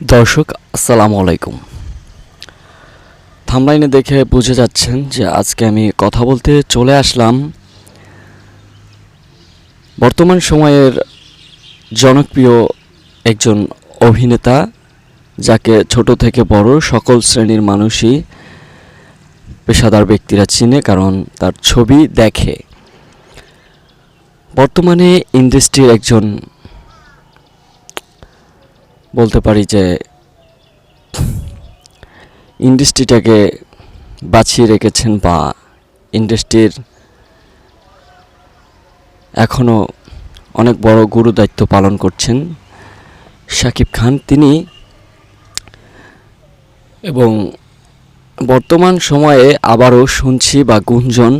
দর্শক, আসসালামু আলাইকুম। থামলাইনে দেখে বুঝে যাচ্ছেন যে আজকে আমি কথা বলতে চলে আসলাম বর্তমান সময়ের জনপ্রিয় একজন অভিনেতা, যাকে ছোট থেকে বড় সকল শ্রেণির মানুষই পেশাদার ব্যক্তিরা চিনে কারণ তার ছবি দেখে। বর্তমানে ইন্ডাস্ট্রির একজন বলতে পারি যে ইন্ডাস্ট্রিটাকে বাঁচিয়ে রেখেছেন বা ইন্ডাস্ট্রির এখনও অনেক বড় গুরু দায়িত্ব পালন করছেন শাকিব খান। তিনি এবং বর্তমান সময়ে আবারও শুনছি বা গুঞ্জন,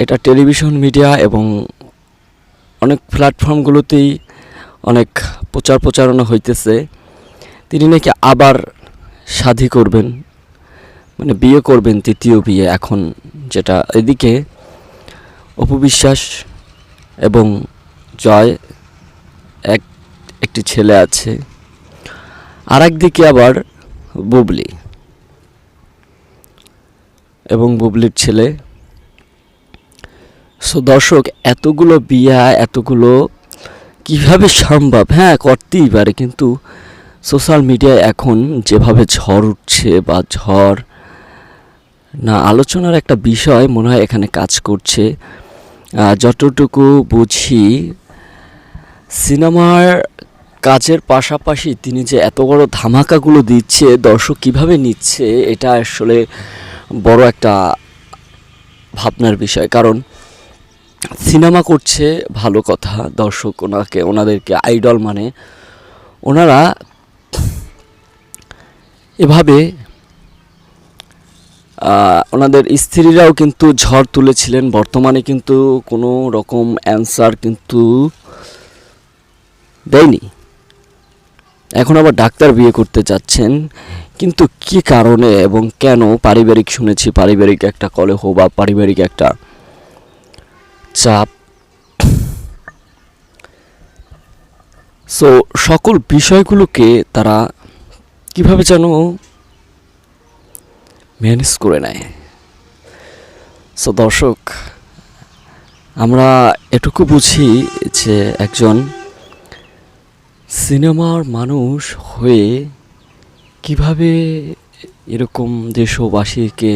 এটা টেলিভিশন মিডিয়া এবং অনেক প্ল্যাটফর্মগুলোতেই অনেক প্রচার প্রচারণা হইতেছে, তিনি নাকি আবার শাদি করবেন মানে বিয়ে করবেন তৃতীয় বিয়ে এখন যেটা। এদিকে অপবিশ্বাস এবং জয় এক, একটি ছেলে আছে আর একদিকে আবার বুবলি এবং বুবলির ছেলে। সো দর্শক, এতগুলো বিয়া, এতগুলো কীভাবে সম্ভব? হ্যাঁ করতেই পারে, কিন্তু সোশ্যাল মিডিয়ায় এখন যেভাবে ঝড় উঠছে বা ঝড়, না, আলোচনার একটা বিষয় মনে হয় এখানে কাজ করছে। যতটুকু বুঝি, সিনেমার কাজের পাশাপাশি তিনি যে এত বড় ধামাকাগুলো দিচ্ছে, দর্শক কীভাবে নিচ্ছে, এটা আসলে বড় একটা ভাবনার বিষয়। কারণ সিনেমা করছে ভালো কথা, দর্শক ওনাকে, ওনাদেরকে আইডল মানে। ওনারা এভাবে ওনাদের স্ত্রীরাও কিন্তু ঝড় তুলেছিলেন। বর্তমানে কিন্তু কোনো রকম অ্যান্সার কিন্তু দেয়নি। এখন আবার ডাক্তার বিয়ে করতে যাচ্ছেন। কিন্তু কি কারণে এবং কেন? পারিবারিক শুনেছি, পারিবারিক একটা কলহ বা পারিবারিক একটা চাপ। সো সকল বিষয়গুলোকে তারা কীভাবে যেন ম্যানেজ করে নেয়। সো দর্শক, আমরা এটুকু বুঝি যে একজন সিনেমার মানুষ হয়ে কীভাবে এরকম দেশবাসীকে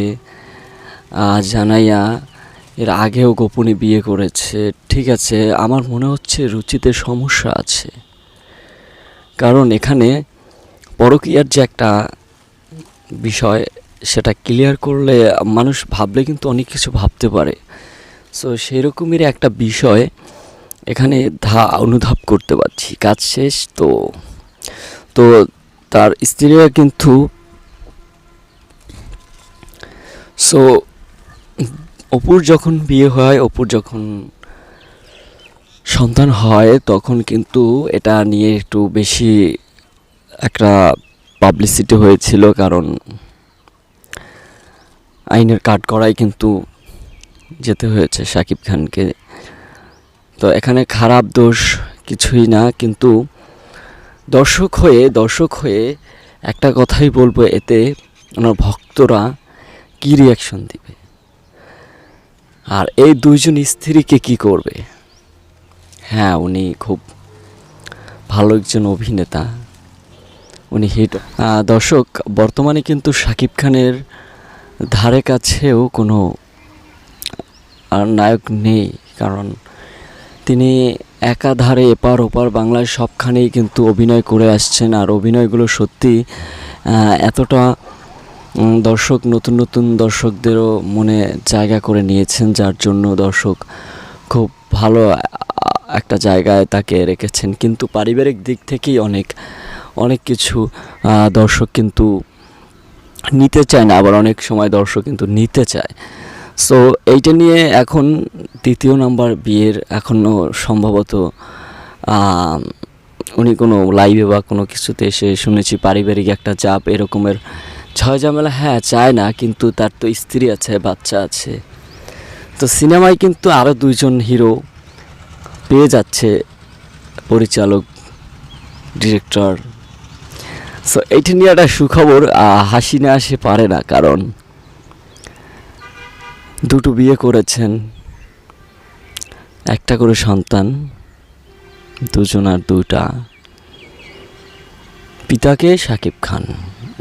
জানাইয়া এর আগেও গোপনে বিয়ে করেছে। ঠিক আছে, আমার মনে হচ্ছে রুচিতে সমস্যা আছে। কারণ এখানে পরকীয়ার যে একটা বিষয়, সেটা ক্লিয়ার করলে মানুষ ভাবলে কিন্তু অনেক কিছু ভাবতে পারে। সো সেরকমেরই একটা বিষয় এখানে ধা, অনুধাব করতে পারছি। কাজ শেষ তো। তো, তার স্ত্রীরা কিন্তু সো অপুর যখন বিয়ে হয়, অপুর যখন সন্তান হয়, তখন কিন্তু এটা নিয়ে একটু বেশি একটা পাবলিসিটি হয়েছিল কারণ আইনের কাঠগড়ায় কিন্তু যেতে হয়েছে শাকিব খানকে। তো এখানে খারাপ দোষ কিছুই না, কিন্তু দর্শক হয়ে দর্শক হয়ে একটা কথাই বলব এতে ওনার ভক্তরা কী রিয়াকশন দিবে? আর এই দুইজন স্ত্রীকে কি করবে? হ্যাঁ উনি খুব ভালো একজন অভিনেতা। উনি হিট দর্শক, বর্তমানে কিন্তু শাকিব খানের ধারে কাছেও কোনো নায়ক নেই। কারণ তিনি একাধারে এপার ওপার বাংলায় সবখানেই কিন্তু অভিনয় করে আসছেন। আর অভিনয়গুলো সত্যি এতটা দর্শক, নতুন নতুন দর্শকদেরও মনে জায়গা করে নিয়েছেন, যার জন্য দর্শক খুব ভালো একটা জায়গায় তাকে রেখেছেন। কিন্তু পারিবারিক দিক থেকেই অনেক অনেক কিছু দর্শক কিন্তু নিতে চায় না, আবার অনেক সময় দর্শক কিন্তু নিতে চায়। সো, এইটা নিয়ে এখন দ্বিতীয় নাম্বার বিয়ের এখনও সম্ভবত উনি কোনো লাইভে বা কোনো কিছুতে এসে শুনেছি, পারিবারিক একটা চাপ এরকমের ছয় ঝামেলা হ্যাঁ চায় না, কিন্তু তার তো স্ত্রী আছে, বাচ্চা আছে। তো সিনেমায় কিন্তু আরও দুইজন হিরো পেয়ে যাচ্ছে পরিচালক, ডিরেক্টর। সো এইটা নিয়ে একটা সুখবর হাসি না আসে পারে না, কারণ দুটো বিয়ে করেছেন, একটা করে সন্তান, দুজন আর দুটা পিতাকে সাকিব খান।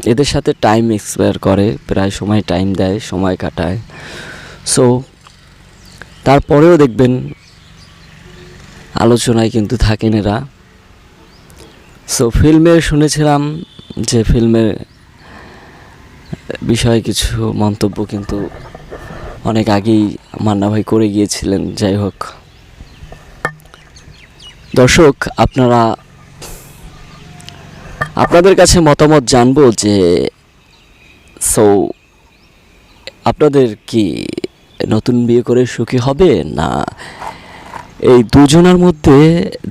এদের সাথে টাইম এক্সপায়ার করে, প্রায় সময় টাইম দেয়, সময় কাটায়। সো তারপরেও দেখবেন আলোচনায় কিন্তু থাকেন এরা। সো ফিল্মে শুনেছিলাম যে ফিল্মের বিষয়ে কিছু মন্তব্য কিন্তু অনেক আগেই মান্না ভাই করে গিয়েছিলেন। যাই হোক। দর্শক, আপনারা আপনাদের কাছে মতামত জানব যে সো আপনাদের কি নতুন বিয়ে করে সুখী হবে না এই দুজনের মধ্যে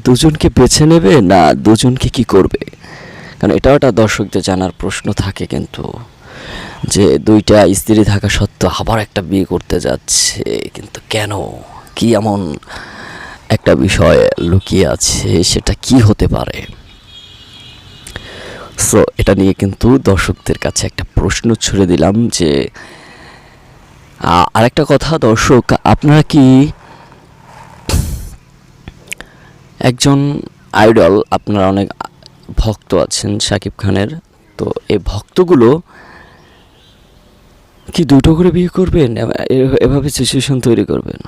দুজনকে বেছে নেবে না দুজনকে কি করবে? কারণ এটাও একটা দর্শকদের জানার প্রশ্ন থাকে কিন্তু যে দুইটা স্ত্রী থাকা সত্ত্বেও আবার একটা বিয়ে করতে যাচ্ছে, কিন্তু কেন? কি এমন একটা বিষয় লুকিয়ে আছে, সেটা কি হতে পারে? সো এটা নিয়ে কিন্তু দর্শকদের কাছে একটা প্রশ্ন ছুড়ে দিলাম যে আরেকটা কথা, দর্শক, আপনারা কি একজন আইডল, আপনারা অনেক ভক্ত আছেন শাকিব খানের, তো এই ভক্তগুলো কি দুটো করে বিয়ে করবেন? এভাবে সিচুয়েশন তৈরি করবেন?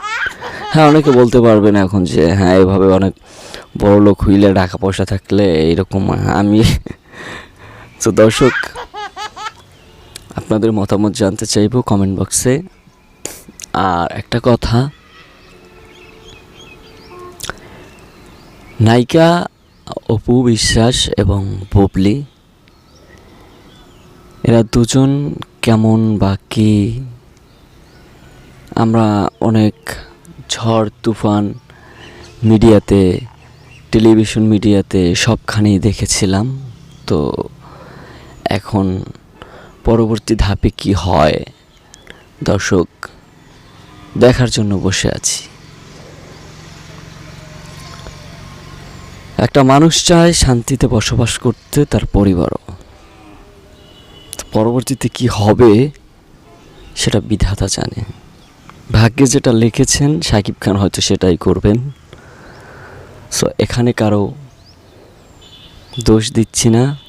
হ্যাঁ অনেকে বলতে পারবেন এখন যে হ্যাঁ এভাবে অনেক বড় লোক হইলে টাকা পয়সা থাকলে এরকম আমি তো দর্শক, আপনাদের মতামত জানতে চাইব কমেন্ট বক্সে আর একটা কথা, নায়িকা অপু বিশ্বাস এবং বুবলি, এরা দুজন কেমন বা কি? আমরা অনেক ঝড়, তুফান মিডিয়াতে, টেলিভিশন মিডিয়াতে সবখানেই দেখেছিলাম। তো এখন পরবর্তী ধাপে কি হয়? দর্শক, দেখার জন্য বসে আছি। একটা মানুষ চায় শান্তিতে বসবাস করতে তার পরিবারও। পরবর্তীতে কি হবে সেটা বিধাতা জানে। ভাগ্যে যেটা লিখেছেন, সাকিব খান হয়তো সেটাই করবেন। সো এখানে কারও দোষ দিচ্ছি না।